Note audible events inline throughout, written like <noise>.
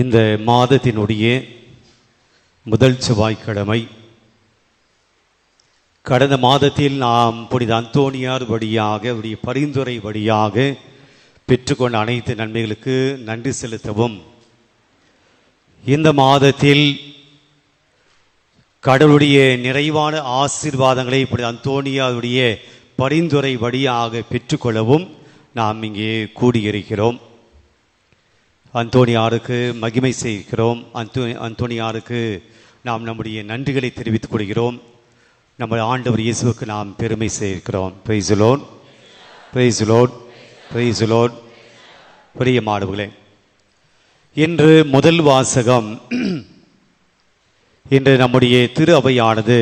இந்த மாதத்தினுடைய முதல் செவ்வாய்க்கிழமை. கடந்த மாதத்தில் நாம் புனித அந்தோணியார் வழியாக அவருடைய பரிந்துரை வழியாக பெற்றுக்கொண்ட அனைத்து நன்மைகளுக்கு நன்றி செலுத்தவும். இந்த மாதத்தில் கடவுளுடைய நிறைவான ஆசீர்வாதங்களை இப்படி அந்தோணியாருடைய பரிந்துரை வழியாக பெற்றுக்கொள்ளவும் நாம் இங்கே கூடியிருக்கிறோம். அந்தோணியாருக்கு மகிமை செய்கிறோம். அந்தோ அந்தோணியாருக்கு நாம் நம்முடைய நன்றிகளை தெரிவித்துக் கொள்கிறோம். நம்ம ஆண்டவர் இயேசுவுக்கு நாம் பெருமை செய்கிறோம். பிரைசுலோன் பிரைசுலோன் பிரைசுலோன் பெரிய மாணவர்களே இன்று முதல் வாசகம் <clears throat> இன்று நம்முடைய திரு அவையானது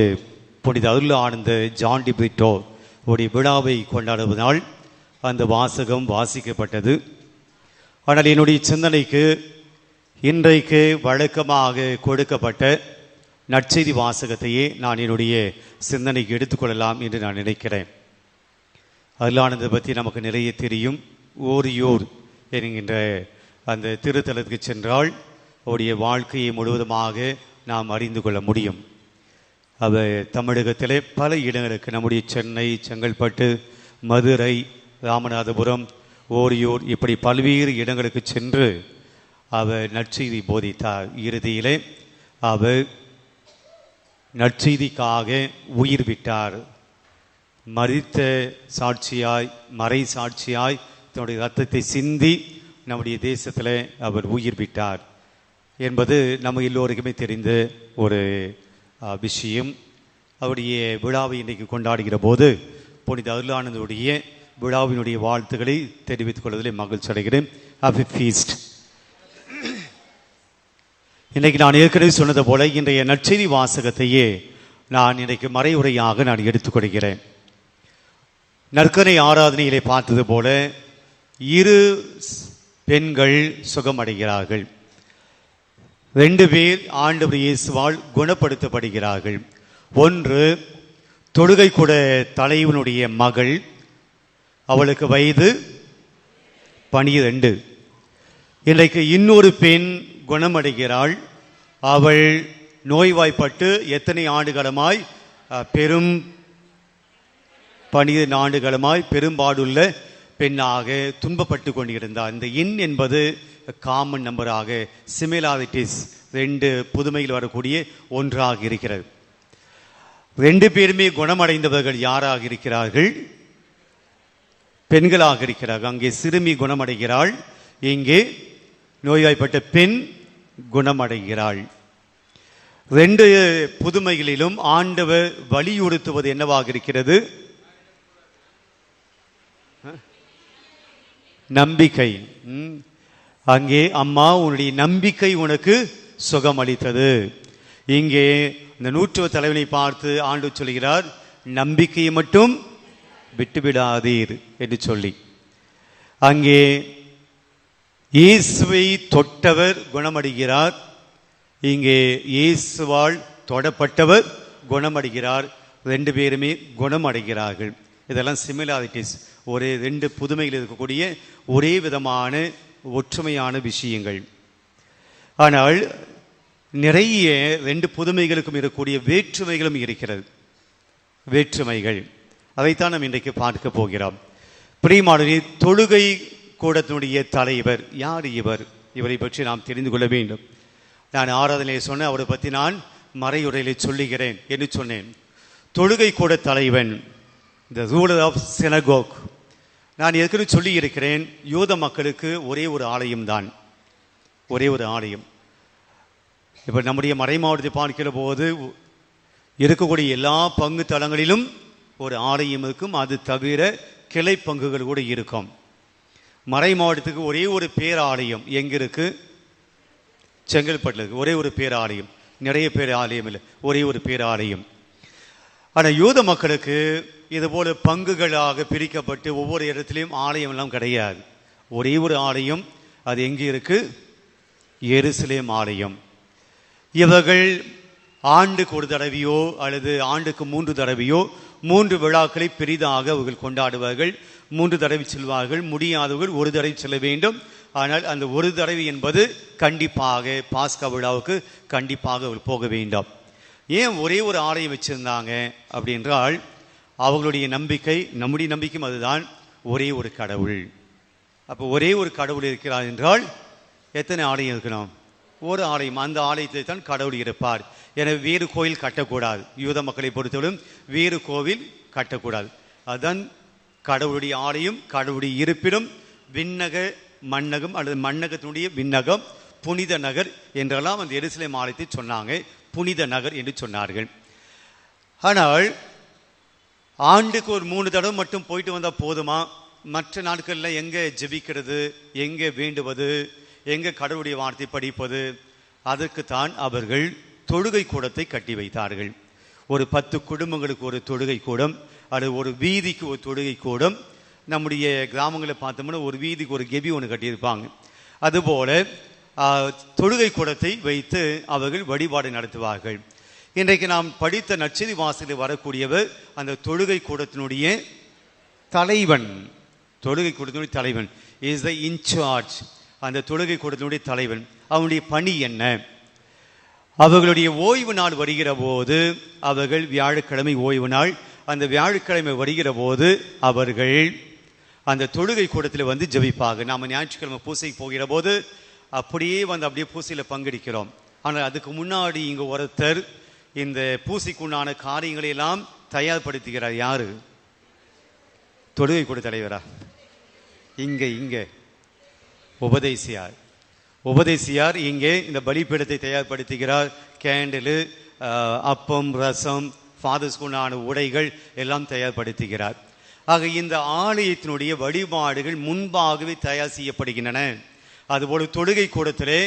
புனித அருள் ஆனந்த ஜாண்டி பிட்டோ உடைய விழாவை கொண்டாடுவதால் அந்த வாசகம் வாசிக்கப்பட்டது. ஆனால் என்னுடைய சிந்தனைக்கு இன்றைக்கு வழக்கமாக கொடுக்கப்பட்ட நற்செய்தி வாசகத்தையே நான் என்னுடைய சிந்தனைக்கு எடுத்துக்கொள்ளலாம் என்று நான் நினைக்கிறேன். அருளானதை பற்றி நமக்கு நிறைய தெரியும். ஓரியோர் என்கின்ற அந்த திருத்தலத்துக்கு சென்றால் அவருடைய வாழ்க்கையை முழுவதுமாக நாம் அறிந்து கொள்ள முடியும். அவர் தமிழகத்திலே பல இடங்களுக்கு நம்முடைய சென்னை செங்கல்பட்டு மதுரை ராமநாதபுரம் ஓரியோர் இப்படி பல்வேறு இடங்களுக்கு சென்று அவர் நற்செய்தி போதித்தார். இறுதியிலே அவர் நற்செய்திக்காக உயிர் விட்டார். மறித்த சாட்சியாய் மறை சாட்சியாய் தன்னுடைய ரத்தத்தை சிந்தி நம்முடைய தேசத்தில் அவர் உயிர் விட்டார் என்பது நம்ம எல்லோருக்குமே தெரிந்த ஒரு விஷயம். அவருடைய விழாவை இன்றைக்கு கொண்டாடுகிற போது புனித அருளானந்தருடைய விழாவினுடைய வாழ்த்துக்களை தெரிவித்துக் கொள்வதில் மகிழ்ச்சி அடைகிறேன். ஹாப்பி ஃபீஸ்ட் இன்னைக்கு நான் ஏற்கனவே சொன்னது போல இன்றைய நற்செய்தி வாசகத்தையே நான் இன்றைக்கு மறைவுரையாக நான் எடுத்துக்கொள்கிறேன் நற்கனை ஆராதனையிலே பார்த்தது போல இரு பெண்கள் சுகமடைகிறார்கள். ரெண்டு பேர் ஆண்டவர் இயேசுவால் குணப்படுத்தப்படுகிறார்கள். ஒன்று தொழுகை கூட தலைவனுடைய மகள் அவளுக்கு வயது பனிரெண்டு. இன்றைக்கு இன்னொரு பெண் குணமடைகிறாள். அவள் நோய்வாய்ப்பட்டு எத்தனை ஆண்டுகளமாய் பெரும் பனிரெண்டு ஆண்டுகளமாய் பெரும்பாடுள்ள பெண்ணாக துன்பப்பட்டு கொண்டிருந்தார் இந்த இன் என்பது காமன் நம்பராக சிமிலாரிட்டிஸ் ரெண்டு புதுமையில் வரக்கூடிய ஒன்றாக இருக்கிறது. ரெண்டு பேருமே குணமடைந்தவர்கள் யாராக இருக்கிறார்கள்? பெண்களாக இருக்கிறார்கள். அங்கே சிறுமி குணமடைகிறாள். இங்கே நோய்வாய்ப்பட்ட பெண் குணமடைகிறாள். ரெண்டு புதுமைகளிலும் ஆண்டவர் வலியுறுத்துவது என்னவாக இருக்கிறது? நம்பிக்கை. அங்கே அம்மா உன்னுடைய நம்பிக்கை உனக்கு சுகம் அளித்தது இங்கே இந்த நூற்றுவ தலைவனை பார்த்து ஆண்டு சொல்கிறார் நம்பிக்கையை மட்டும் விட்டுவிடாதீர் என்று சொல்லி. அங்கே இயேசுவை தொட்டவர் குணமடைகிறார். இங்கே இயேசுவால் தொடப்பட்டவர் குணமடைகிறார். ரெண்டு பேருமே குணமடைகிறார்கள். இதெல்லாம் சிமிலாரிட்டிஸ் ஒரே ரெண்டு புதுமையில் இருக்கக்கூடிய ஒரே விதமான ஒற்றுமையான விஷயங்கள். ஆனால் நிறைய ரெண்டு புதுமைகளுக்கும் இருக்கக்கூடிய வேற்றுமைகளும் இருக்கிறது. வேற்றுமைகள். அதைத்தான் நாம் இன்றைக்கு பார்க்க போகிறோம். பிரியமானவரே தொழுகை கூடத்தினுடைய தலைவர் யார் இவர்? இவரை பற்றி நாம் தெரிந்து கொள்ள வேண்டும். நான் ஆராதனையை சொன்ன அவரை பற்றி நான் மறையுரையிலே சொல்லுகிறேன் என்று சொன்னேன். தொழுகை கூட தலைவன் த ரூலர் ஆஃப் சினகோக் நான் ஏற்கனவே சொல்லி இருக்கிறேன் யூத மக்களுக்கு ஒரே ஒரு ஆலயம் தான். ஒரே ஒரு ஆலயம். இப்போ நம்முடைய மறை மாவட்டத்தை பார்க்கிற போது இருக்கக்கூடிய எல்லா பங்கு தளங்களிலும் ஒரு ஆலயம் இருக்கும். அது தவிர கிளை பங்குகள் கூட இருக்கும். மறை மாவட்டத்துக்கு ஒரே ஒரு பேராலயம் எங்கே இருக்கு? செங்கல்பட்டில் இருக்கு. ஒரே ஒரு பேராலயம். நிறைய பேர் ஆலயம் இல்லை. ஒரே ஒரு பேராலயம். ஆனால் யூத மக்களுக்கு இதுபோல் பங்குகளாக பிரிக்கப்பட்டு ஒவ்வொரு இடத்துலையும் ஆலயம் எல்லாம் கிடையாது. ஒரே ஒரு ஆலயம். அது எங்கே இருக்கு? எருசலேம் ஆலயம். இவர்கள் ஆண்டுக்கு ஒரு தடவையோ அல்லது ஆண்டுக்கு மூன்று தடவையோ மூன்று விழாக்களை பெரிதாக அவர்கள் கொண்டாடுவார்கள். மூன்று தடவை செல்வார்கள். முடியாதவர்கள் ஒரு தடவை செல்ல வேண்டும். ஆனால் அந்த ஒரு தடவை என்பது கண்டிப்பாக பாஸ்கா விழாவுக்கு கண்டிப்பாக அவர் போக வேண்டும். ஏன் ஒரே ஒரு ஆலயம் வச்சுருந்தாங்க அப்படின்றால் அவர்களுடைய நம்பிக்கை நம்முடைய நம்பிக்கையும் அதுதான். ஒரே ஒரு கடவுள். அப்போ ஒரே ஒரு கடவுள் இருக்கிறார் என்றால் எத்தனை ஆலயம் இருக்கணும் ஒரு ஆலயம் அந்த ஆலயத்தில் தான் கடவுள் இருப்பார். எனவே வேறு கோயில் கட்டக்கூடாது. யூத மக்களை பொறுத்தவரையும் வேறு கோவில் கட்டக்கூடாது. அதுதான் கடவுளுடைய ஆலயம் கடவுளுடைய இருப்பிடம் விண்ணக மன்னகம் அல்லது மன்னகத்தினுடைய விண்ணகம் புனித நகர் என்றெல்லாம் அந்த எருசலேம் ஆலயத்தை சொன்னாங்க. புனித நகர் என்று சொன்னார்கள். ஆனால் ஆண்டுக்கு ஒரு மூணு தடவை மட்டும் போயிட்டு வந்தால் போதுமா? மற்ற நாட்களில் எங்கே ஜெபிக்கிறது? எங்கே வேண்டுவது? எங்கே கடவுளுடைய வார்த்தை படிப்பது? அதற்குத்தான் அவர்கள் தொழுகை கூடத்தை கட்டி வைத்தார்கள். ஒரு பத்து குடும்பங்களுக்கு ஒரு தொழுகை கூடம் அல்லது ஒரு வீதிக்கு ஒரு தொழுகை கூடம் நம்முடைய கிராமங்களில் பார்த்தோம்னா ஒரு வீதிக்கு ஒரு கெபி ஒன்று கட்டியிருப்பாங்க. அதுபோல் தொழுகை கூடத்தை வைத்து அவர்கள் வழிபாடு நடத்துவார்கள். இன்றைக்கு நாம் படித்த நச்செய்தி வாசலில் வரக்கூடியவர் அந்த தொழுகை கூடத்தினுடைய தலைவன். தொழுகை கூடத்தினுடைய தலைவன். இஸ் த இன்சார்ஜ் அந்த தொழுகை கூடத்தினுடைய தலைவன். அவனுடைய பணி என்ன? அவர்களுடைய ஓய்வு நாள் வருகிற போது அவர்கள் வியாழக்கிழமை ஓய்வு நாள். அந்த வியாழக்கிழமை வருகிற போது அவர்கள் அந்த தொழுகை கூடத்தில் வந்து ஜெபிப்பாங்க. நாம் ஞாயிற்றுக்கிழமை பூசைக்கு போகிற போது அப்படியே வந்து அப்படியே பூசையில் பங்கெடுக்கிறோம். ஆனால் அதுக்கு முன்னாடி இங்கே ஒருத்தர் இந்த பூசைக்குண்டான காரியங்களை எல்லாம் தயார்படுத்துகிறார். யாரு? தொழுகை கூட தலைவரா? இங்கே இங்கே. உபதேசியார். உபதேசியார் இங்கே இந்த பலிப்பீடத்தை தயார்படுத்துகிறார். கேண்டிலு அப்பம் ரசம் ஃபாதர்ஸ்குண்டான உடைகள் எல்லாம் தயார்படுத்துகிறார். ஆக இந்த ஆலயத்தினுடைய வழிபாடுகள் முன்பாகவே தயார் செய்யப்படுகின்றன. அதுபோல தொழுகை கூடத்திலே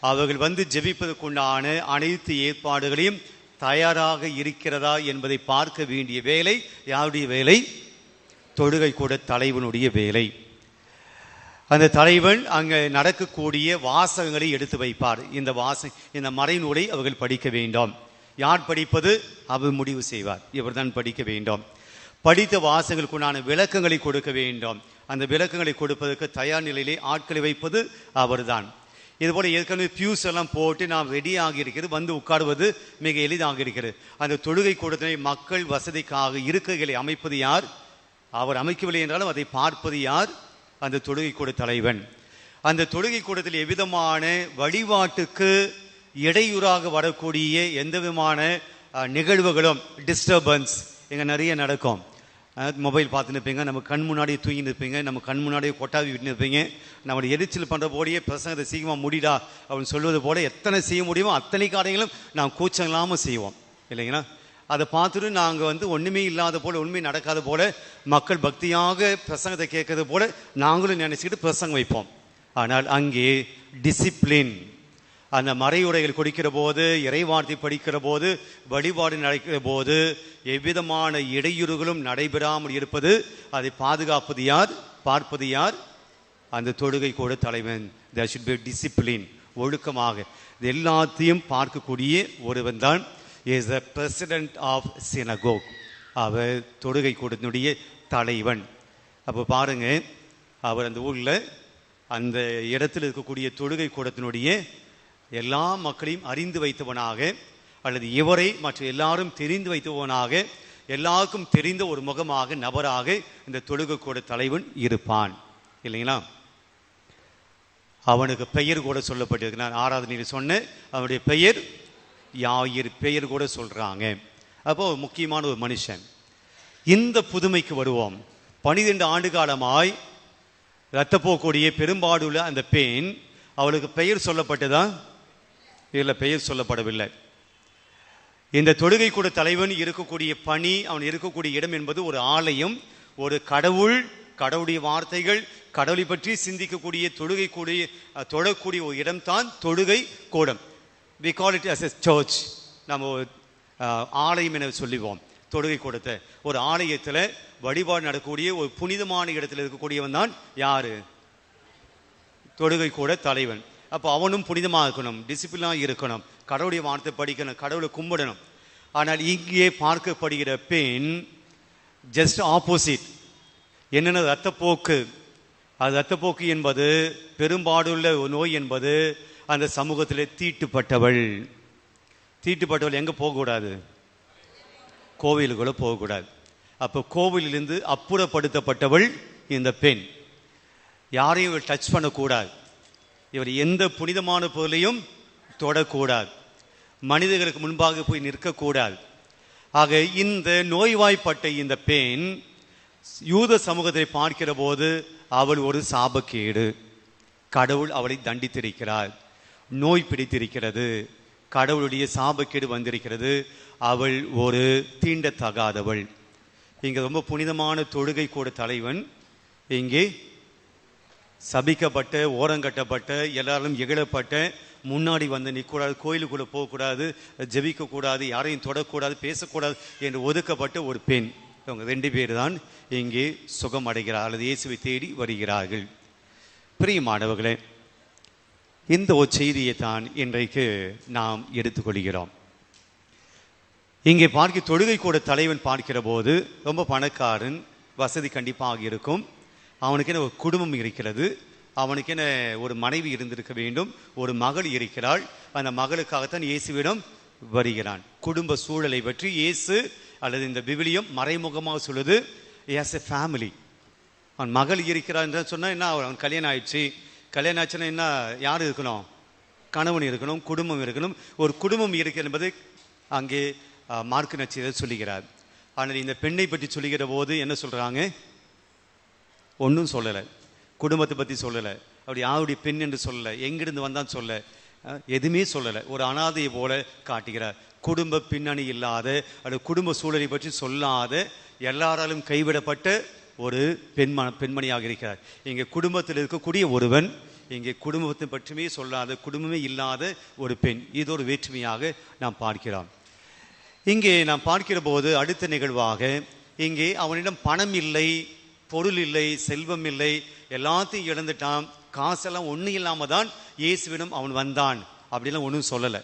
அவர்கள் வந்து ஜெபிப்பதற்குண்டான அனைத்து ஏற்பாடுகளையும் தயாராக இருக்கிறதா என்பதை பார்க்க வேண்டிய வேலை யாருடைய வேலை? தொழுகை கூட தலைவனுடைய வேலை. அந்த தலைவன் அங்கே நடக்கக்கூடிய வாசகங்களை எடுத்து வைப்பார். இந்த வாச இந்த மறைநூலை அவர்கள் படிக்க வேண்டும். யார் படிப்பது? அவர் முடிவு செய்வார். இவர்தான் படிக்க வேண்டும். படித்த வாசகங்களுக்குண்டான விளக்கங்களை கொடுக்க வேண்டும். அந்த விளக்கங்களை கொடுப்பதற்கு தயார் நிலையிலே ஆட்களை வைப்பது அவர்தான். இதுபோல் ஏற்கனவே பியூஸ் எல்லாம் போட்டு நாம் ரெடியாக இருக்கிறது. வந்து உட்காருவது மிக எளிதாக இருக்கிறது. அந்த தொழுகை கூடத்தினை மக்கள் வசதிக்காக இருக்கைகளை அமைப்பது யார்? அவர் அமைக்கவில்லை என்றாலும் அதை பார்ப்பது யார்? அந்த தொழுகை கூட தலைவன். அந்த தொழுகை கூடத்தில் எவ்விதமான வழிபாட்டுக்கு இடையூறாக வரக்கூடிய எந்த விதமான நிகழ்வுகளும் டிஸ்டர்பன்ஸ் இங்கே நிறைய நடக்கும். மொபைல் பார்த்துன்னு இருப்பீங்க நம்ம கண் முன்னாடியே தூங்கி நிற்பீங்க நம்ம கண் முன்னாடியே கொட்டாவி விட்டு நிற்பீங்க நம்மளை எரிச்சல் பண்ணுற போலயே பிரசங்கத்தை சீக்கிரமாக முடிடா அப்படின்னு சொல்வது போல எத்தனை செய்ய முடியுமோ அத்தனை காரியங்களும் நாம் கூச்சம் இல்லாமல் செய்வோம். இல்லைங்களா? அதை பார்த்துட்டு நாங்கள் வந்து ஒன்றுமே இல்லாத போல் உண்மை நடக்காத போல் மக்கள் பக்தியாக பிரசங்கத்தை கேட்கறது போல் நாங்களும் நினச்சிக்கிட்டு பிரசங்கம் வைப்போம். ஆனால் அங்கே டிசிப்ளின் அந்த மறையுரைகள் கொடுக்கிற போது இறைவார்த்தை படிக்கிற போது வழிபாடு நடக்கிற போது எவ்விதமான இடையூறுகளும் நடைபெறாமல் இருப்பது அதை பாதுகாப்பது யார்? பார்ப்பது யார்? அந்த தொழுகை கூட தலைவன். There ஷுட் பி டிசிப்ளின் ஒழுக்கமாக. எல்லாத்தையும் பார்க்கக்கூடிய ஒருவன் தான் is the president of synagogue அவர் தொடுகை கூடத்தினுடைய தலைவன். அப்போ பாருங்கள் அவர் அந்த ஊரில் அந்த இடத்தில் இருக்கக்கூடிய தொழுகை கூடத்தினுடைய எல்லா மக்களையும் அறிந்து வைத்தவனாக அல்லது இவரை மற்ற எல்லாரும் தெரிந்து வைத்தவனாக எல்லாருக்கும் தெரிந்த ஒரு முகமாக நபராக இந்த தொழுகை கூட தலைவன் இருப்பான். இல்லைங்களா? அவனுக்கு பெயர் கூட சொல்லப்பட்டிருக்கு நான் ஆராதனையில் சொன்னேன் அவனுடைய பெயர் யாயிர் பெயர் கூட சொல்கிறாங்க அப்போ ஒரு முக்கியமான ஒரு மனுஷன். இந்த புதுமைக்கு வருவோம். பனிரெண்டு ஆண்டு காலமாய் இரத்தப்போக்கூடிய பெரும்பாடுள்ள அந்த பெண் அவளுக்கு பெயர் சொல்லப்பட்டதா? இதில் பெயர் சொல்லப்படவில்லை. இந்த தொழுகை கூட தலைவன் இருக்கக்கூடிய பணி அவன் இருக்கக்கூடிய இடம் என்பது ஒரு ஆலயம் ஒரு கடவுள் கடவுளுடைய வார்த்தைகள் கடவுளை பற்றி சிந்திக்கக்கூடிய தொழுகை கூடிய தொழக்கூடிய ஒரு இடம்தான் தொழுகை கூடம். We call it as a church நம்ம ஒரு, ஆலயம் என சொல்லுவோம். தொழுகை கூடத்தை. ஒரு ஆலயத்தில் வழிபாடு நடக்கக்கூடிய ஒரு புனிதமான இடத்துல இருக்கக்கூடியவன் தான் யார்? தொழுகை கூட தலைவன். அப்போ அவனும் புனிதமாக இருக்கணும் டிசிப்ளினாக இருக்கணும். கடவுளுடைய வானத்தை படிக்கணும் கடவுளை கும்பிடணும். ஆனால் இங்கே பார்க்கப்படுகிற பெண் ஜஸ்ட் ஆப்போசிட் என்னென்ன ரத்தப்போக்கு? அது ரத்தப்போக்கு என்பது பெரும்பாடுள்ள ஒரு நோய் என்பது அந்த சமூகத்திலே தீட்டுப்பட்டவள். தீட்டுப்பட்டவள் எங்கே போகக்கூடாது? கோவிலுக்குள்ளே போகக்கூடாது. அப்போ கோவிலிலிருந்து அப்புறப்படுத்தப்பட்டவள் இந்த பெண். யாரையும் இவர் டச் பண்ணக்கூடாது. இவர் எந்த புனிதமான பொருளையும் தொடக்கூடாது. மனிதர்களுக்கு முன்பாக போய் நிற்கக்கூடாது. ஆக இந்த நோய்வாய்ப்பட்ட இந்த பெண் யூத சமூகத்தை பார்க்கிற போது அவள் ஒரு சாபக்கேடு. கடவுள் அவளை தண்டித்திருக்கிறார். நோய் பிடித்திருக்கிறது. கடவுளுடைய சாபக்கேடு வந்திருக்கிறது. அவள் ஒரு தீண்டத்தகாதவள். இங்கே ரொம்ப புனிதமான தொழுகை கூட தலைவன். இங்கே சபிக்கப்பட்ட ஓரங்கட்டப்பட்ட எல்லாரும் இகழப்பட்ட முன்னாடி வந்து நிற்கக்கூடாது கோயிலுக்குள்ளே போகக்கூடாது ஜபிக்கக்கூடாது யாரையும் தொடக்கூடாது பேசக்கூடாது என்று ஒதுக்கப்பட்ட ஒரு பெண். இவங்க ரெண்டு பேர் தான் இங்கே சுகம் அடைகிறார் அல்லது இயேசுவை தேடி வருகிறார்கள். பிரியமானவர்களே இந்த ஒரு செய்தியை தான் இன்றைக்கு நாம் எடுத்துக்கொள்கிறோம். இங்கே பார்க்க தொழுகை கூட தலைவன் பார்க்கிற போது ரொம்ப பணக்காரன் வசதி கண்டிப்பாக இருக்கும். அவனுக்கென ஒரு குடும்பம் இருக்கிறது. அவனுக்கென ஒரு மனைவி இருந்திருக்க வேண்டும். ஒரு மகள் இருக்கிறாள். அந்த மகளுக்காகத்தான் இயேசுவிடம் வருகிறான். குடும்ப சூழலை பற்றி இயேசு அல்லது இந்த விவிலியம் மறைமுகமாக சொல்லுது. எஸ் எ ஃபேமிலி அவன் மகள் இருக்கிறான் சொன்னால் என்ன அவன் கல்யாணம் ஆயிடுச்சு. கல்யாணம் ஆச்சுன்னா என்ன யார் இருக்கணும்? கணவன் இருக்கணும் குடும்பம் இருக்கணும். ஒரு குடும்பம் இருக்கு என்பது அங்கே மார்க்கு நச்சீரர் சொல்லுகிறார். ஆனால் இந்த பெண்ணை பற்றி சொல்லுகிற போது என்ன சொல்கிறாங்க ஒன்றும் சொல்லலை. குடும்பத்தை பற்றி சொல்லலை. அப்படி யாருடைய பெண் என்று சொல்லலை. எங்கிருந்து வந்தான்னு சொல்ல எதுவுமே சொல்லலை. ஒரு அனாதையை போல காட்டுகிறார். குடும்ப பின்னணி இல்லாத அல்லது குடும்ப சூழலை பற்றி சொல்லாத எல்லாராலும் கைவிடப்பட்ட ஒரு பெண்ம பெண்மணியாக இருக்கிறார். இங்கே குடும்பத்தில் இருக்கக்கூடிய ஒருவன் இங்கே குடும்பத்தை பற்றியுமே சொல்லாத குடும்பமே இல்லாத ஒரு பெண். இது ஒரு வேற்றுமையாக நாம் பார்க்கிறோம். இங்கே நாம் பார்க்கிற போது அடுத்த நிகழ்வாக இங்கே அவனிடம் பணம் இல்லை பொருள் இல்லை செல்வம் இல்லை எல்லாத்தையும் இழந்துட்டான் காசெல்லாம் ஒன்றும் இல்லாமல் தான் இயேசுவிடம் அவன் வந்தான். அப்படிலாம் ஒன்றும் சொல்லலை.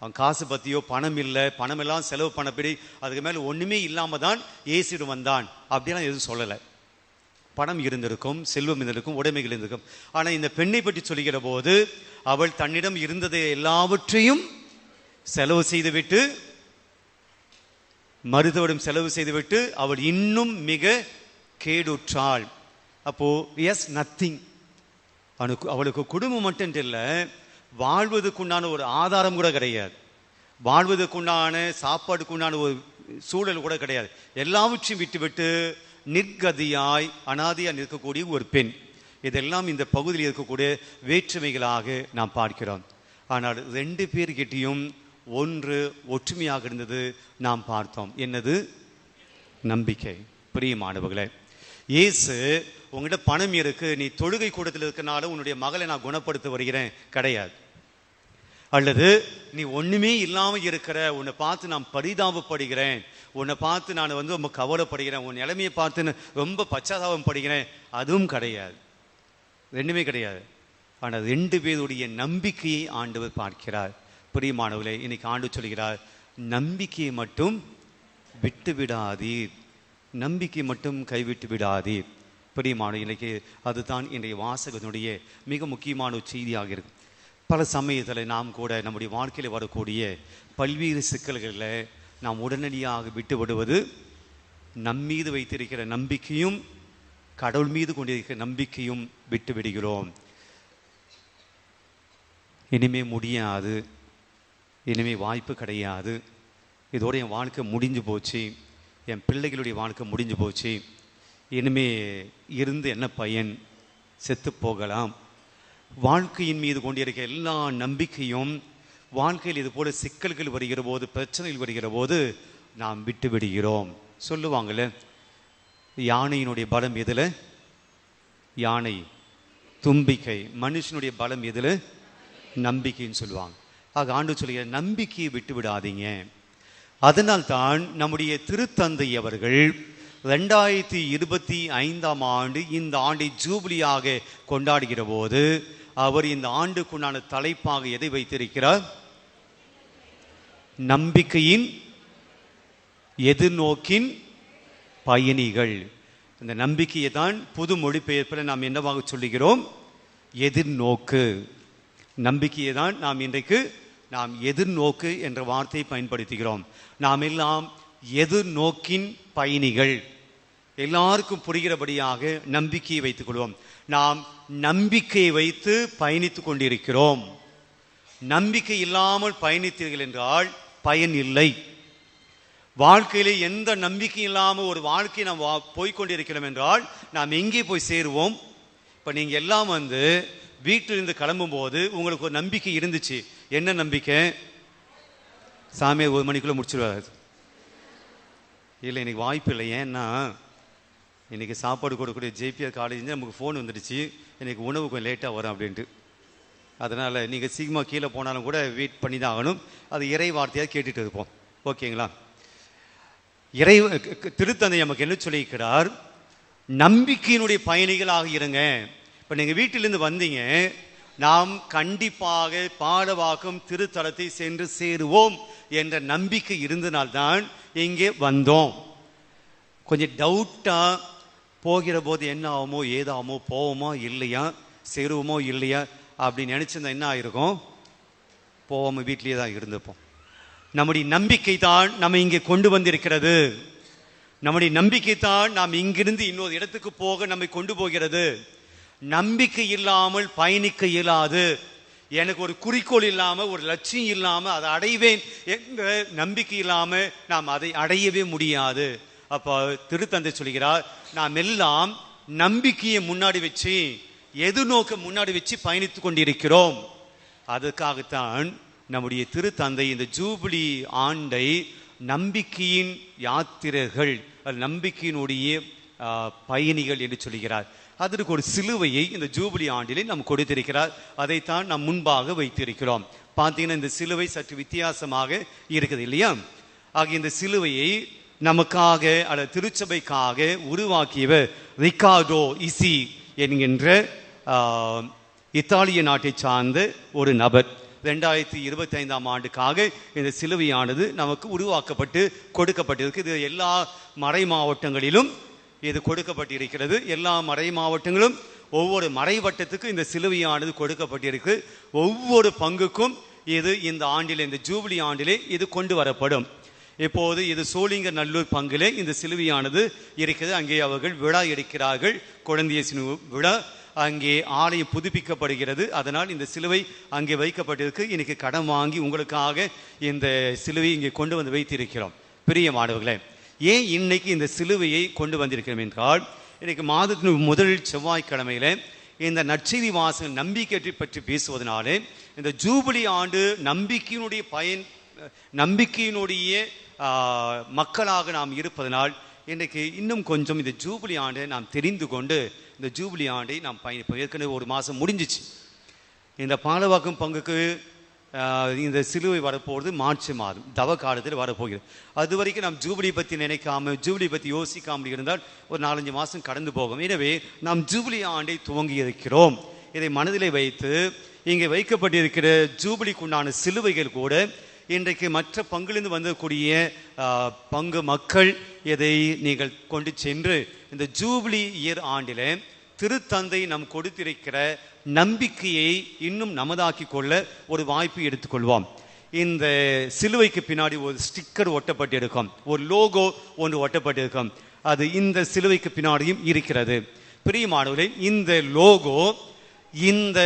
அவன் காசு பற்றியோ பணம் இல்லை பணமெல்லாம் செலவு பண்ணப்படி அதுக்கு மேலே ஒன்றுமே இல்லாமல் தான் ஏசிடு வந்தான். அப்படிலாம் எதுவும் சொல்லலை. பணம் இருந்திருக்கும் செல்வம் இருந்திருக்கும் உடைமைகள் இருந்திருக்கும். ஆனால் இந்த பெண்ணை பற்றி சொல்லுகிற போது அவள் தன்னிடம் இருந்ததை எல்லாவற்றையும் செலவு செய்துவிட்டு மருத்துவரிடம் செலவு செய்துவிட்டு அவள் இன்னும் மிக கேடுற்றாள். அப்போது எஸ் நத்திங் அவனுக்கு அவளுக்கு குடும்பம் மட்டும் இல்லை வாழ்வதுக்குண்டான ஒரு ஆதாரம் கூட கிடையாது. வாழ்வதற்குண்டான சாப்பாடுக்குண்டான ஒரு சூழல் கூட கிடையாது. எல்லாவற்றையும் விட்டுவிட்டு நிர்கதியாய் அனாதியாக நிற்கக்கூடிய ஒரு பெண். இதெல்லாம் இந்த பகுதியில் இருக்கக்கூடிய வேற்றுமைகளாக நாம் பார்க்கிறோம். ஆனால் ரெண்டு பேர்கிட்டையும் ஒன்று ஒற்றுமையாக இருந்தது நாம் பார்த்தோம். என்னது? நம்பிக்கை. பிரியமானவர்களே இயேசு உங்ககிட்ட பணம் இருக்கு நீ தொழுகை கூடத்தில் இருக்கனால உன்னுடைய மகளை நான் குணப்படுத்த வருகிறேன். கிடையாது. அல்லது நீ ஒன்றுமே இல்லாமல் இருக்கிற உன்னை பார்த்து நான் பரிதாபப்படுகிறேன். உன்னை பார்த்து நான் வந்து ரொம்ப கவலைப்படுகிறேன். உன் நிலைமையை பார்த்து ரொம்ப பச்சாதாபம் படுகிறேன். அதுவும் கிடையாது. ரெண்டுமே கிடையாது. ஆனால் ரெண்டு பேருடைய நம்பிக்கையை ஆண்டவர் பார்க்கிறார். பிரியமானவர்களே இன்னைக்கு ஆண்டு சொல்கிறார் நம்பிக்கையை மட்டும் விட்டு விடாதீர் நம்பிக்கை மட்டும் கைவிட்டு விடாதீர். பிரியமான இன்னைக்கு அதுதான் இன்றைய வாசகனுடைய மிக முக்கியமான ஒரு செய்தியாக இருக்கு. பல சமயத்தில் நாம் கூட நம்முடைய வாழ்க்கையில் வரக்கூடிய பல்வேறு சிக்கல்களில் நாம் உடனடியாக விட்டுவிடுவது நம் நம்மீது வைத்திருக்கிற நம்பிக்கையும் கடவுள் மீது கொண்டிருக்கிற நம்பிக்கையும் விட்டு விடுகிறோம் இனிமே முடியாது. இனிமே வாய்ப்பு கிடையாது. இதோட என் வாழ்க்கை முடிஞ்சு போச்சு. என் பிள்ளைகளுடைய வாழ்க்கை முடிஞ்சு போச்சு. இனிமே இருந்து என்ன பயன்? செத்து போகலாம். வாழ்க்கையின் மீது கொண்டிருக்க எல்லா நம்பிக்கையும் வாழ்க்கையில் இது போல சிக்கல்கள் வருகிற போது பிரச்சனைகள் வருகிற போது நாம் விட்டு விடுகிறோம். சொல்லுவாங்கள்ல யானையினுடைய பலம் எதில்? யானை. தும்பிக்கை. மனுஷனுடைய பலம் எதில்? நம்பிக்கைன்னு சொல்லுவாங்க. ஆக ஆண்டு சொல்லுகிற நம்பிக்கையை விட்டு விடாதீங்க. அதனால் தான் நம்முடைய திருத்தந்தை அவர்கள் ரெண்டாயிரத்தி இருபத்தி ஐந்தாம் ஆண்டு இந்த ஆண்டை ஜூபிலியாக கொண்டாடுகிற போது அவர் இந்த ஆண்டுக்குண்டான தலைப்பாக எதை வைத்திருக்கிறார்? நம்பிக்கையின் எதிர்நோக்கின் பயணிகள். இந்த நம்பிக்கையை தான் புது மொழிபெயர்ப்பில் நாம் என்னவாக சொல்லுகிறோம்? எதிர்நோக்கு. நம்பிக்கையை தான் நாம் இன்றைக்கு நாம் எதிர்நோக்கு என்ற வார்த்தையை பயன்படுத்துகிறோம். நாம் எல்லாம் எதிர்நோக்கின் பயணிகள்? எல்லாருக்கும் புரிகிறபடியாக நம்பிக்கையை வைத்துக் கொள்வோம். நாம் நம்பிக்கையை வைத்து பயணித்துக் கொண்டிருக்கிறோம். நம்பிக்கை இல்லாமல் பயணித்தீர்கள் என்றால் பயன் இல்லை. வாழ்க்கையிலே எந்த நம்பிக்கை இல்லாமல் ஒரு வாழ்க்கையை நாம் வா போய்கொண்டிருக்கிறோம் என்றால் நாம் எங்கே போய் சேருவோம்? இப்போ நீங்கள் எல்லாம் வந்து வீட்டிலிருந்து கிளம்பும்போது உங்களுக்கு ஒரு நம்பிக்கை இருந்துச்சு. என்ன நம்பிக்கை? சாமியை ஒரு மணிக்குள்ளே முடிச்சிருவாரு. இல்லை இன்றைக்கி வாய்ப்பு இல்லை. ஏன்னா இன்றைக்கி சாப்பாடு கொடுக்கக்கூடிய ஜேபிஆர் காலேஜ் நமக்கு ஃபோன் வந்துடுச்சு. எனக்கு உணவு கொஞ்சம் லேட்டாக வரும் அப்படின்ட்டு. அதனால் நீங்கள் சீக்கிரமாக கீழே போனாலும் கூட வெயிட் பண்ணி தான் ஆகணும். அது இறை வார்த்தையாக கேட்டுட்டு இருப்போம். ஓகேங்களா? இறை திருத்தந்தை நமக்கு என்ன சொல்லியிருக்கிறார்? நம்பிக்கையினுடைய பயணிகளாக இருங்க. இப்போ நீங்கள் வீட்டிலிருந்து வந்தீங்க. நாம் கண்டிப்பாக பாடவாக்கும் திருத்தலத்தை சென்று சேருவோம் என்ற நம்பிக்கை இருந்தனால்தான் இங்கே வந்தோம். கொஞ்சம் டவுட்டாக போகிற போது என்ன ஆகுமோ ஏதாகுமோ போவோமோ இல்லையா சேருவோமோ இல்லையா அப்படின்னு நினச்சிருந்தா என்ன ஆயிருக்கும்? போவோமோ வீட்லேயே தான் இருந்துப்போம் நம்முடைய நம்பிக்கை தான் நம்ம இங்கே கொண்டு வந்திருக்கிறது. நம்முடைய நம்பிக்கை தான் நாம் இங்கிருந்து இன்னொரு இடத்துக்கு போக நம்மை கொண்டு போகிறது. நம்பிக்கை இல்லாமல் பயணிக்க இயலாது. எனக்கு ஒரு குறிக்கோள் இல்லாமல் ஒரு லட்சியம் இல்லாமல் அதை அடைவேன் என்ற நம்பிக்கை இல்லாமல் நாம் அதை அடையவே முடியாது. அப்போ திருத்தந்தை சொல்கிறார் நாம் எல்லாம் நம்பிக்கையை முன்னாடி வச்சு எதிர்நோக்க முன்னாடி வச்சு பயணித்து கொண்டிருக்கிறோம்? அதுக்காகத்தான் நம்முடைய திருத்தந்தை இந்த ஜூபிலி ஆண்டை நம்பிக்கையின் யாத்திரைகள் நம்பிக்கையினுடைய பயணிகள் என்று சொல்கிறார். அதற்கு ஒரு சிலுவையை இந்த ஜூபிலி ஆண்டிலே நாம் கொடுத்திருக்கிறார். அதைத்தான் நாம் முன்பாக வைத்திருக்கிறோம். பார்த்தீங்கன்னா இந்த சிலுவை சற்று வித்தியாசமாக இருக்குது இல்லையா? ஆக இந்த சிலுவையை நமக்காக அல்லது திருச்சபைக்காக உருவாக்கியவர் ரிகார்டோ இசி என்கின்ற இத்தாலிய நாட்டை சார்ந்த ஒரு நபர். ரெண்டாயிரத்தி இருபத்தி ஐந்தாம் ஆண்டுக்காக இந்த சிலுவையானது நமக்கு உருவாக்கப்பட்டு கொடுக்கப்பட்டிருக்கு. இது எல்லா மறை மாவட்டங்களிலும் இது கொடுக்கப்பட்டிருக்கிறது. எல்லா மறை மாவட்டங்களும் ஒவ்வொரு மறைவட்டத்துக்கும் இந்த சிலுவையானது கொடுக்கப்பட்டிருக்கு. ஒவ்வொரு பங்குக்கும் இது இந்த ஆண்டிலே இந்த ஜூபிலி ஆண்டிலே இது கொண்டு வரப்படும். இப்போது இது சோளிங்க நல்லூர் பங்கிலே இந்த சிலுவையானது இருக்கிறது. அங்கே அவர்கள் விழா எடுக்கிறார்கள். குழந்தைய விழா அங்கே ஆலயம் புதுப்பிக்கப்படுகிறது. அதனால் இந்த சிலுவை அங்கே வைக்கப்பட்டிருக்கு. இன்னைக்கு கடன் வாங்கி உங்களுக்காக இந்த சிலுவை இங்கே கொண்டு வந்து வைத்திருக்கிறோம். பிரிய மாணவர்களே ஏன் இன்னைக்கு இந்த சிலுவையை கொண்டு வந்திருக்கிறோம் என்றால் இன்றைக்கு மாதத்தின் முதல் செவ்வாய்க்கிழமையில இந்த நற்செய்தி வாசகம் நம்பிக்கை பற்றி பேசுவதனாலே இந்த ஜூபிலி ஆண்டு நம்பிக்கையினுடைய பயன் நம்பிக்கையினுடைய மக்களாக நாம் இருப்பதனால் இன்றைக்கு இன்னும் கொஞ்சம் இந்த ஜூபிலி ஆண்டை நாம் தெரிந்து கொண்டு இந்த ஜூபிலி ஆண்டை நாம் பயணிப்போம் ஏற்கனவே ஒரு மாதம் முடிஞ்சிச்சு. இந்த பாலவாக்கம் பங்குக்கு இந்த சிலுவை வரப்போகிறது மார்ச் மாதம் தவ காலத்தில் வரப்போகிறது. அது வரைக்கும் நாம் ஜூபிலி பற்றி நினைக்காம ஜூபிலி பற்றி யோசிக்காமல் இருந்தால் ஒரு நாலஞ்சு மாதம் கடந்து போகும். எனவே நாம் ஜூபிலி ஆண்டை துவங்கி இருக்கிறோம் இதை மனதிலே வைத்து இங்கே வைக்கப்பட்டிருக்கிற ஜூபிலிக்குண்டான சிலுவைகள் கூட இன்றைக்கு மற்ற பங்கிலிருந்து வந்தக்கூடிய பங்கு மக்கள் இதை நீங்கள் கொண்டு சென்று இந்த ஜூபிலி இயர் ஆண்டில் திருத்தந்தை நம் கொடுத்திருக்கிற நம்பிக்கையை இன்னும் நமதாக்கி கொள்ள ஒரு வாய்ப்பு எடுத்துக்கொள்வோம். இந்த சிலுவைக்கு பின்னாடி ஒரு ஸ்டிக்கர் ஒட்டப்பட்டிருக்கும். ஒரு லோகோ ஒன்று ஒட்டப்பட்டிருக்கும். அது இந்த சிலுவைக்கு பின்னாடியும் இருக்கிறது. பிரியமானவர்களே இந்த லோகோ இந்த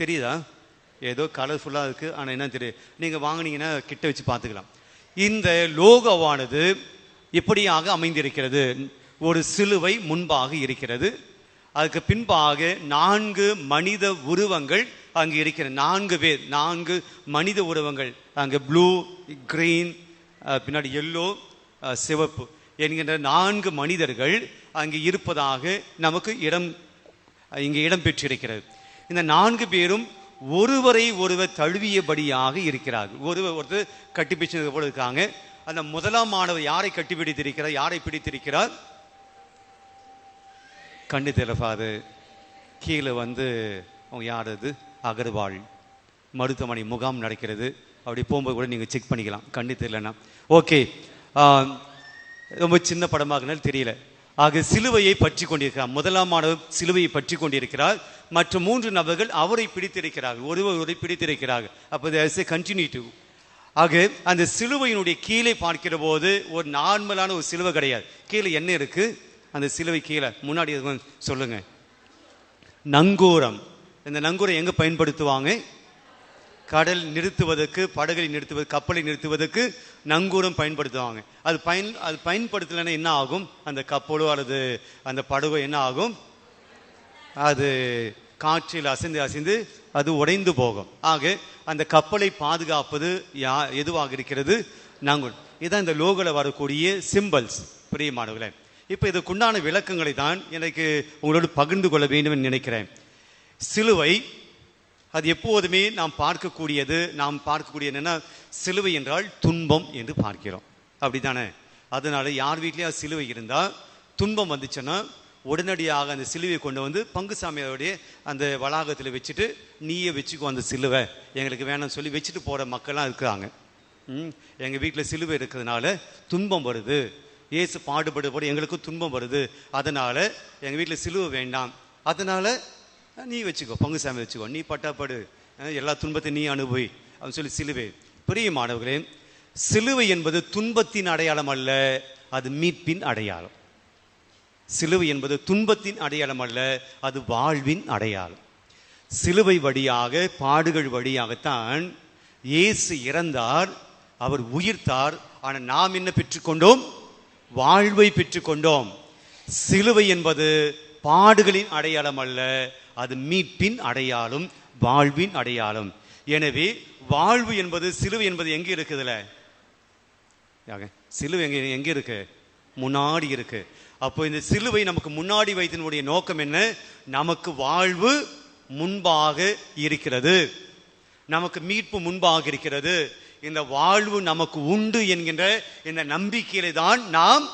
தெரியுதா? ஏதோ கலர்ஃபுல்லாக இருக்குது ஆனால் என்ன தெரியும் நீங்கள் வாங்குனீங்கன்னா கிட்ட வச்சு பார்த்துக்கலாம். இந்த லோகோவானது எப்படியாக அமைந்திருக்கிறது? ஒரு சிலுவை முன்பாக இருக்கிறது. அதுக்கு பின்பாக நான்கு மனித உருவங்கள் அங்கு இருக்கிற நான்கு பேர் நான்கு மனித உருவங்கள். அங்கே ப்ளூ கிரீன் பின்னாடி எல்லோ சிவப்பு என்கின்ற நான்கு மனிதர்கள் அங்கே இருப்பதாக நமக்கு இடம் இங்கே இடம் பெற்றிருக்கிறது. இந்த நான்கு பேரும் ஒருவரை ஒருவர் தழுவியபடியாக இருக்கிறார்கள். ஒருவர் ஒருத்தர் கட்டிப்பிடிச்சது போல இருக்காங்க. அந்த முதலாம் மாணவர் யாரை கட்டிப்பிடித்திருக்கிறார் யாரை பிடித்திருக்கிறார்? கண்ணு திறப்பாது கீழே வந்து அவங்க யார் அது அகர்வாள் மருத்துவமனை முகாம் நடக்கிறது. அப்படி போகும்போது கூட நீங்கள் செக் பண்ணிக்கலாம். கண்ணு தெரியலன்னா. ஓகே ரொம்ப சின்ன படமாகனாலும் தெரியல. ஆக சிலுவையை பற்றி கொண்டிருக்கிறார். முதலாம் மாணவர் சிலுவையை பற்றி கொண்டிருக்கிறார். மற்ற மூன்று நபர்கள் அவரை பிடித்திருக்கிறார்கள். ஒருவர் ஒருவரை பிடித்திருக்கிறார்கள். அப்போ கண்டினியூ ஆக அந்த சிலுவையினுடைய கீழே பார்க்கிற போது ஒரு நார்மலான ஒரு சிலுவை கிடையாது. கீழே என்ன இருக்குது அந்த சிலுவை கீழே. முன்னாடி சொல்லுங்க. நங்கூரம். இந்த நங்கூரம் எங்கே பயன்படுத்துவாங்க? கடல் நிறுத்துவதற்கு படகை நிறுத்துவது கப்பலை நிறுத்துவதற்கு நங்கூரம் பயன்படுத்துவாங்க. அது பயன் அது பயன்படுத்தலைன்னா என்ன ஆகும்? அந்த கப்பலோ அல்லது அந்த படகோ என்ன ஆகும்? அது காற்றில் அசைந்து அசைந்து அது உடைந்து போகும். ஆக அந்த கப்பலை பாதுகாப்பது யா எதுவாக இருக்கிறது? நாங்கள் இதான் இந்த லோகோவில் வரக்கூடிய சிம்பல்ஸ் பிரியமானவர்களே இப்போ இதுக்குண்டான விளக்கங்களை தான் எனக்கு உங்களோடு பகிர்ந்து கொள்ள வேண்டும் என்று நினைக்கிறேன். சிலுவை அது எப்போதுமே நாம் பார்க்கக்கூடியது நாம் பார்க்கக்கூடிய என்னென்னா சிலுவை என்றால் துன்பம் என்று பார்க்கிறோம். அப்படிதானே அதனால யார் வீட்லேயும் சிலுவை இருந்தால் துன்பம் வந்துச்சுன்னா உடனடியாக அந்த சிலுவையை கொண்டு வந்து பங்குசாமியோடைய அந்த வளாகத்தில் வச்சுட்டு நீயே வச்சுக்கோ அந்த சிலுவை. எங்களுக்கு வேணாம்னு சொல்லி வச்சுட்டு போகிற மக்கள்லாம் இருக்கிறாங்க ம், வீட்டில் சிலுவை இருக்கிறதுனால துன்பம் வருது. இயேசு பாடுபடு எங்களுக்கு துன்பம் வருது. அதனால் எங்கள் வீட்டில் சிலுவை வேண்டாம். அதனால் நீ வச்சுக்கோ பங்குசாமி வச்சுக்கோ. நீ பட்டாப்படு எல்லா துன்பத்தையும் நீ அனுபவி. அப்படின்னு சொல்லி சிலுவை. பெரிய மாணவர்களே சிலுவை என்பது துன்பத்தின் அடையாளம் அல்ல அது மீட்பின் அடையாளம். சிலுவை என்பது துன்பத்தின் அடையாளம் அல்ல அது வாழ்வின் அடையாளம். சிலுவை வழியாக பாடுகள் வழியாகத்தான் இயேசு இறந்தார் அவர் உயிர்த்தார். ஆனால் நாம் என்ன பெற்றுக்கொண்டோம்? வாழ்வை பெற்றுக்கொண்டோம். சிலுவை என்பது பாடுகளின் அடையாளம் அல்ல அது மீட்பின் அடையாளம் வாழ்வின் அடையாளம். எனவே வாழ்வு என்பது சிலுவை என்பது எங்கே இருக்குதுல? சிலுவை எங்க எங்கே இருக்கு? முன்னாடி இருக்கு. அப்போ இந்த சிலுவை நமக்கு முன்னாடி வைத்தினுடைய நோக்கம் என்ன? நமக்கு வாழ்வு முன்பாக இருக்கிறது. நமக்கு மீட்பு முன்பாக இருக்கிறது. இந்த வாழ்வு நமக்கு உண்டு என்கின்ற இந்த நம்பிக்கையில தான் நாம்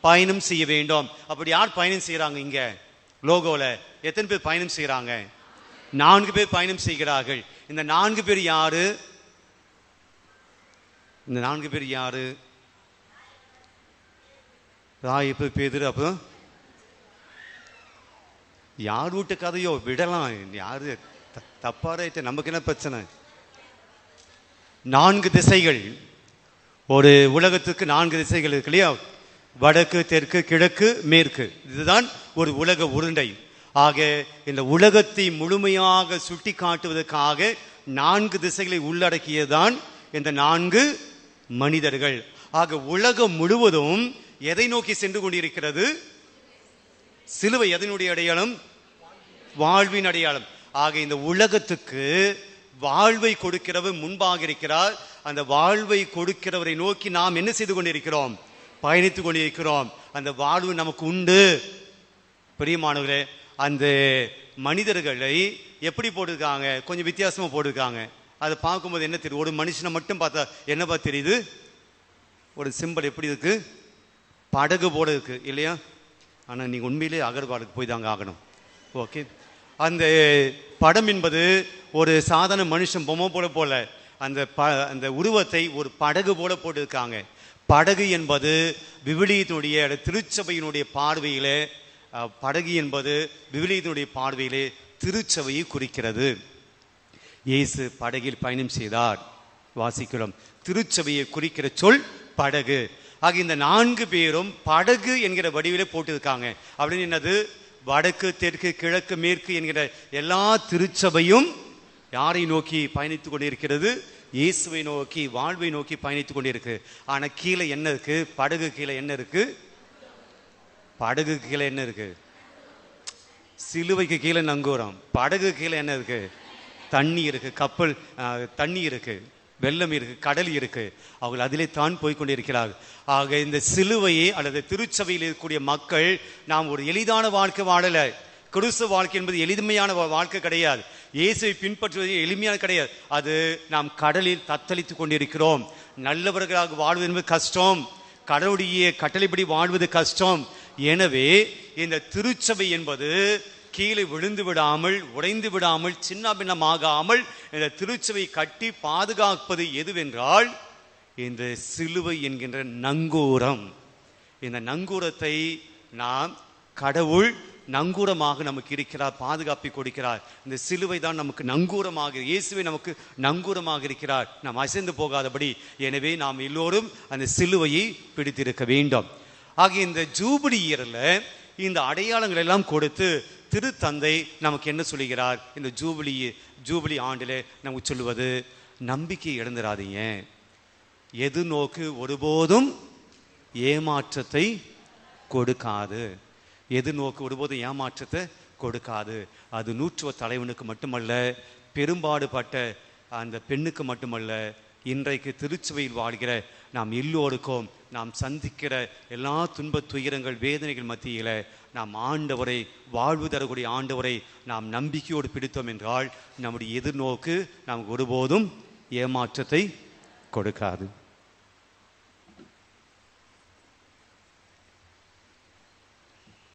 பயணம் செய்ய வேண்டும். அப்படி யார் பயணம் செய்யறாங்க இங்க? லோகோல. எத்தனை பேர் பயணம் செய்யறாங்க நான்கு பேர் பயணம் செய்கிறார்கள். இந்த நான்கு பேர் யாரு? இந்த நான்கு பேர் யாரு? ராயப்பு பேதுரு? அப்போ யார் வீட்டு கதையோ? விடலாம். யாரு? த- தப்பா நமக்கு என்ன பிரச்சனை? நான்கு திசைகள். ஒரு உலகத்துக்கு நான்கு திசைகள் இருக்கு இல்லையா? வடக்கு தெற்கு கிழக்கு மேற்கு. இதுதான் ஒரு உலக உருண்டை. ஆக இந்த உலகத்தை முழுமையாக சுட்டி காட்டுவதற்காக நான்கு திசைகளை உள்ளடக்கியதுதான் இந்த நான்கு மனிதர்கள். ஆக உலகம் முழுவதும் எதை நோக்கி சென்று கொண்டிருக்கிறது? சிலுவை எதனுடைய அடையாளம்? வாழ்வின் அடையாளம். ஆக இந்த உலகத்துக்கு வாழ்வை கொடுக்கிறவர் முன்பாக இருக்கிறார். அந்த வாழ்வை கொடுக்கிறவரை நோக்கி நாம் என்ன செய்து கொண்டிருக்கிறோம்? பயணித்து கொண்டிருக்கிறோம். அந்த வாழ்வு நமக்கு உண்டு. பிரியமானவர்களே அந்த மனிதர்களை எப்படி போட்டிருக்காங்க? கொஞ்சம் வித்தியாசமாக போட்டிருக்காங்க. அதை பார்க்கும்போது என்ன தெரியுது? ஒரு மனுஷனை மட்டும் பார்த்தா என்னப்பா தெரியுது? ஒரு சிம்பல் எப்படி இருக்குது படகு போல இருக்கு. இல்லையா? ஆனால் நீங்கள் உண்மையிலே அகர்வாலுக்கு போய் தாங்க ஆகணும். ஓகே? அந்த படம் என்பது ஒரு சாதாரண மனுஷன் பொம்மை போல போல அந்த ப அந்த உருவத்தை ஒரு படகு போல போட்டிருக்காங்க. படகு என்பது விவிலியத்தினுடைய திருச்சபையினுடைய பார்வையிலே படகு என்பது விவிலியத்தினுடைய பார்வையிலே திருச்சபையை குறிக்கிறது. இயேசு படகில் பயணம் செய்தார். வாசிக்கிறோம். திருச்சபையை குறிக்கிற சொல் படகு. ஆக இந்த நான்கு பேரும் படகு என்கிற வடிவிலே போட்டிருக்காங்க. அப்படின்னு என்னது? வடக்கு தெற்கு கிழக்கு மேற்கு என்கிற எல்லா திருச்சபையும் யாரை நோக்கி பயணித்துக் கொண்டிருக்கிறது? இயேசுவை நோக்கி வாழ்வை நோக்கி பயணித்துக் கொண்டிருக்கு. ஆனால் கீழே என்ன இருக்கு? படகு கீழே என்ன இருக்கு? படகு கீழே என்ன இருக்கு? சிலுவைக்கு கீழே நங்கூரம். படகு கீழே என்ன இருக்கு? தண்ணி இருக்கு. கப்பல் தண்ணி இருக்கு. வெள்ளம் இருக்கு கடல் இருக்கு. அவர்கள் அதிலே தான் போய்கொண்டு இருக்கிறார்கள் ஆக இந்த சிலுவையை அல்லது திருச்சபையில் இருக்கக்கூடிய மக்கள் நாம் ஒரு எளிதான வாழ்க்கை வாழல. கிறிஸ்துவ வாழ்க்கை என்பது எளிமையான வாழ்க்கை கிடையாது. இயேசுவை பின்பற்றுவது எளிமையான கிடையாது. அது நாம் கடலில் தத்தளித்து கொண்டிருக்கிறோம். நல்லவர்களாக வாழ்வது என்பது கஷ்டம். கடவுளுடைய கட்டளைப்படி வாழ்வது கஷ்டம். எனவே இந்த திருச்சபை என்பது கீழே விழுந்து விடாமல் உடைந்து விடாமல் சின்ன பின்னமாகாமல் இந்த திருச்சபை கட்டி பாதுகாப்பது எதுவென்றால் இந்த சிலுவை என்கின்ற நங்கூரம். இந்த நங்கூரத்தை நாம் கடவுள் நங்கூரமாக நமக்கு இருக்கிறார் பாதுகாப்பை கொடுக்கிறார். இந்த சிலுவை தான் நமக்கு நங்கூரமாக இயேசுவை நமக்கு நங்கூரமாக இருக்கிறார். நாம் அசைந்து போகாதபடி எனவே நாம் எல்லோரும் அந்த சிலுவையை பிடித்திருக்க வேண்டும். ஆகிய இந்த ஜூபிலி இயரில் இந்த அடையாளங்கள் எல்லாம் கொடுத்து திருத்தந்தை நமக்கு என்ன சொல்லுகிறார்? இந்த ஜூபிலி ஜூபிலி ஆண்டில் நமக்கு சொல்லுவது நம்பிக்கை இழந்துடாதீங்க எது நோக்கு ஒருபோதும் ஏமாற்றத்தை கொடுக்காது. எது நோக்கு ஒருபோதும் ஏமாற்றத்தை கொடுக்காது. அது நூற்றுவ தலைவனுக்கு மட்டுமல்ல பெரும்பாடுபட்ட அந்த பெண்ணுக்கு மட்டுமல்ல இன்றைக்கு திருச்சுவையில் வாழ்கிற நாம் எல்லோருக்கும் நாம் சந்திக்கிற எல்லா துன்ப துயரங்கள் வேதனைகள் மத்தியில் நாம் ஆண்டவரை வாழ்வு தரக்கூடிய ஆண்டவரை நாம் நம்பிக்கையோடு பிடித்தோம் என்றால் நம்முடைய எதிர்நோக்கு நமக்கு ஒருபோதும் ஏமாற்றத்தை கொடுக்காது.